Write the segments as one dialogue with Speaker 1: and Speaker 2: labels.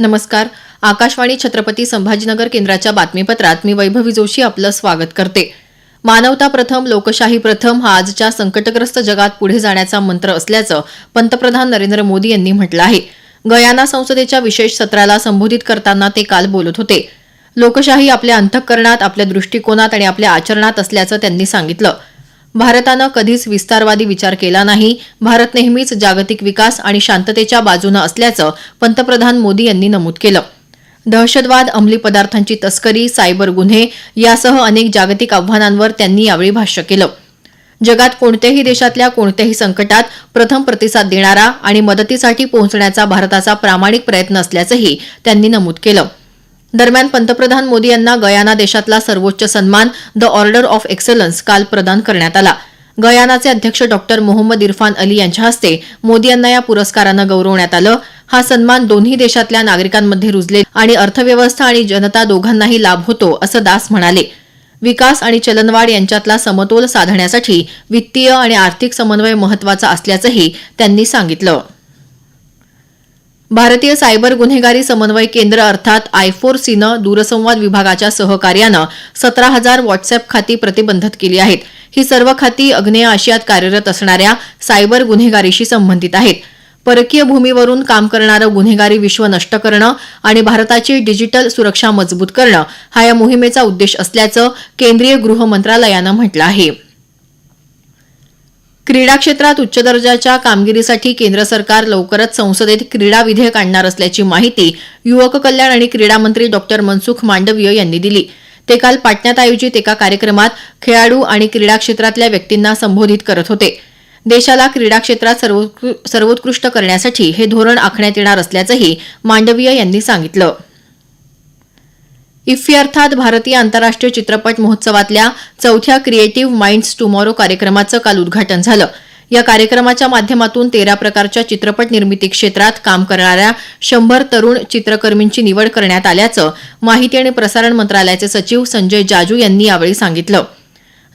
Speaker 1: नमस्कार. आकाशवाणी छत्रपती संभाजीनगर केंद्राच्या बातमीपत्रात मी वैभवी जोशी आपलं स्वागत करते. मानवता प्रथम लोकशाही प्रथम हा आजच्या संकटग्रस्त जगात पुढे जाण्याचा मंत्र असल्याचं पंतप्रधान नरेंद्र मोदी यांनी म्हटलं आहे. गयाना संसदेच्या विशेष सत्राला संबोधित करताना ते काल बोलत होते. लोकशाही आपल्या अंतःकरणात आपल्या दृष्टिकोनात आणि आपल्या आचरणात असल्याचं त्यांनी सांगितलं. भारतानं कधीच विस्तारवादी विचार केला नाही. भारत नेहमीच जागतिक विकास आणि शांततेच्या बाजूनं असल्याचं पंतप्रधान मोदी यांनी नमूद केलं. दहशतवाद अंमली पदार्थांची तस्करी सायबर गुन्हे यासह अनेक जागतिक आव्हानांवर त्यांनी यावेळी भाष्य केलं. जगात कोणत्याही देशातल्या कोणत्याही संकटात प्रथम प्रतिसाद देणारा आणि मदतीसाठी पोहोचण्याचा भारताचा प्रामाणिक प्रयत्न असल्याचंही त्यांनी नमूद केलं. दरम्यान पंतप्रधान मोदी यांना गयाना देशातला सर्वोच्च सन्मान द ऑर्डर ऑफ एक्सलन्स काल प्रदान करण्यात आला. गयानाचे अध्यक्ष डॉक्टर मोहम्मद इरफान अली यांच्या हस्ते मोदी यांना या पुरस्कारानं गौरवण्यात आलं. हा सन्मान दोन्ही देशातल्या नागरिकांमध्ये रुजले आणि अर्थव्यवस्था आणि जनता दोघांनाही लाभ होतो असं दास म्हणाले. विकास आणि चलनवाढ यांच्यातला समतोल साधण्यासाठी वित्तीय आणि आर्थिक समन्वय महत्त्वाचा असल्याचंही त्यांनी सांगितलं. भारतीय सायबर गुन्हेगारी समन्वय केंद्र अर्थात आयफोर-सीनं दूरसंवाद विभागाच्या सहकार्यानं सतरा हजार व्हॉट्सअप खाती प्रतिबंधित केली आहेत. ही सर्व खाती अग्नेय आशियात कार्यरत असणाऱ्या सायबर गुन्हेगारीशी संबंधित आहेत. परकीय भूमीवरून काम करणारं गुन्हेगारी विश्व नष्ट करणं आणि भारताची डिजिटल सुरक्षा मजबूत करणं हा या मोहिमेचा उद्देश असल्याचं केंद्रीय गृह मंत्रालयानं म्हटलं आहे. क्रीडा क्षेत्रात उच्च दर्जाच्या कामगिरीसाठी केंद्र सरकार लवकरच संसदेत क्रीडा विधेयक आणणार असल्याची माहिती युवक कल्याण आणि क्रीडा मंत्री डॉक्टर मनसुख मांडवीय यांनी दिली. ते काल पाटण्यात आयोजित एका कार्यक्रमात खेळाडू आणि क्रीडा क्षेत्रातल्या व्यक्तींना संबोधित करत होते. देशाला क्रीडा क्षेत्रात सर्वोत्कृ- सर्वोत्कृष्ट करण्यासाठी हे धोरण आखण्यात येणार असल्याचंही मांडवीय यांनी सांगितलं. इफ्फी अर्थात भारतीय आंतरराष्ट्रीय चित्रपट महोत्सवातल्या चौथ्या क्रिएटिव्ह माइंड्स टुमॉरो कार्यक्रमाचं काल उद्घाटन झालं. या कार्यक्रमाच्या माध्यमातून तेरा प्रकारच्या चित्रपट निर्मिती क्षेत्रात काम करणाऱ्या शंभर तरुण चित्रकर्मींची निवड करण्यात आल्याचं माहिती आणि प्रसारण मंत्रालयाचे सचिव संजय जाजू यांनी यावेळी सांगितलं.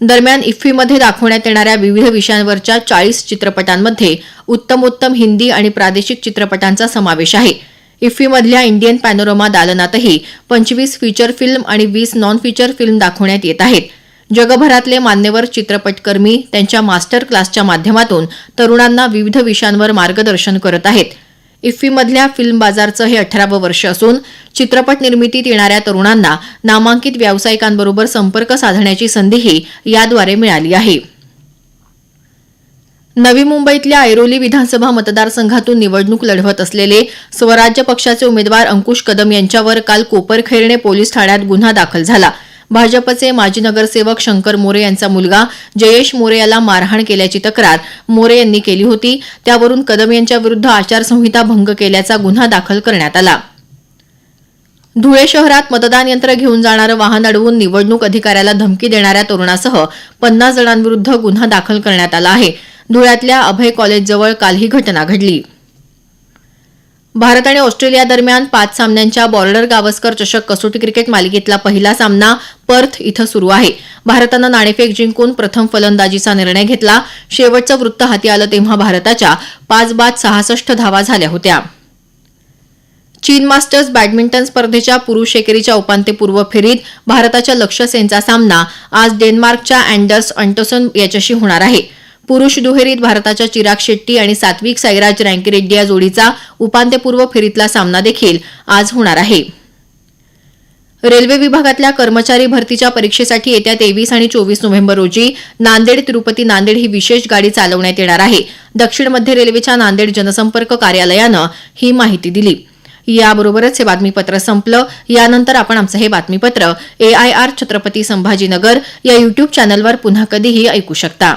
Speaker 1: दरम्यान इफ्फीमध्ये दाखवण्यात येणाऱ्या विविध विषयांवरच्या चाळीस चित्रपटांमध्ये उत्तमोत्तम हिंदी आणि प्रादेशिक चित्रपटांचा समावेश आहे. इफ्फीमधल्या इंडियन पॅनोरमा दालनातही पंचवीस फीचर फिल्म आणि वीस नॉन फीचर फिल्म दाखवण्यात येत आहेत. जगभरातले मान्यवर चित्रपटकर्मी त्यांच्या मास्टर क्लासच्या माध्यमातून तरुणांना विविध विषयांवर मार्गदर्शन करत आहेत. इफ्फीमधल्या फिल्म बाजारचं हे अठरावं वर्ष असून चित्रपट निर्मितीत येणाऱ्या तरुणांना नामांकित व्यावसायिकांबरोबर संपर्क साधण्याची संधीही याद्वारे मिळाली आहे. नवी मुंबईतल्या ऐरोली विधानसभा मतदारसंघातून निवडणूक लढवत असलेले स्वराज्य पक्षाचे उमेदवार अंकुश कदम यांच्यावर काल कोपरखैरणे पोलीस ठाण्यात गुन्हा दाखल झाला. भाजपचे माजी नगरसेवक शंकर मोरे यांचा मुलगा जयेश मोरे याला मारहाण केल्याची तक्रार मोरे यांनी केली होती. त्यावरून कदम यांच्याविरुद्ध आचारसंहिता भंग केल्याचा गुन्हा दाखल करण्यात आला. धुळे शहरात मतदान यंत्र घेऊन जाणारं वाहन अडवून निवडणूक अधिकाऱ्याला धमकी देणाऱ्या तरुणासह पन्नास जणांविरुद्ध गुन्हा दाखल करण्यात आला आहे. धुळ्यातल्या अभय कॉलेजजवळ काल ही घटना घडली. भारत आणि ऑस्ट्रेलिया दरम्यान पाच सामन्यांच्या बॉर्डर गावस्कर चषक कसोटी क्रिकेट मालिकेतला पहिला सामना पर्थ इथं सुरू आहे. भारतानं नाणेफेक जिंकून प्रथम फलंदाजीचा निर्णय घेतला. शेवटचं वृत्त हाती आलं तेव्हा भारताच्या पाच बाद सहासष्ट धावा झाल्या होत्या. चीन मास्टर्स बॅडमिंटन स्पर्धेच्या पुरुष एकेरीच्या उपांत्यपूर्व फेरीत भारताच्या लक्ष्य सेनचा सामना आज डेन्मार्कच्या अँडर्स अंटोसन याच्याशी होणार आहे. पुरुष दुहेरीत भारताच्या चिराग शेट्टी आणि सात्विक साईराज रँकीरेड्डी या जोडीचा उपांत्यपूर्व फेरीतला सामना देखील आज होणार आहे. रेल्वे विभागातल्या कर्मचारी भरतीच्या परीक्षेसाठी येत्या तेवीस आणि चोवीस नोव्हेंबर रोजी नांदेड तिरुपती नांदेड ही विशेष गाडी चालवण्यात येणार आहे. दक्षिण मध्य रेल्वेच्या नांदेड जनसंपर्क कार्यालयानं ही माहिती दिली. याबरोबरच हे बातमीपत्र संपलं. यानंतर आपण आमचं हे बातमीपत्र एआयआर छत्रपती संभाजीनगर या युट्यूब चॅनलवर पुन्हा कधीही ऐकू शकता.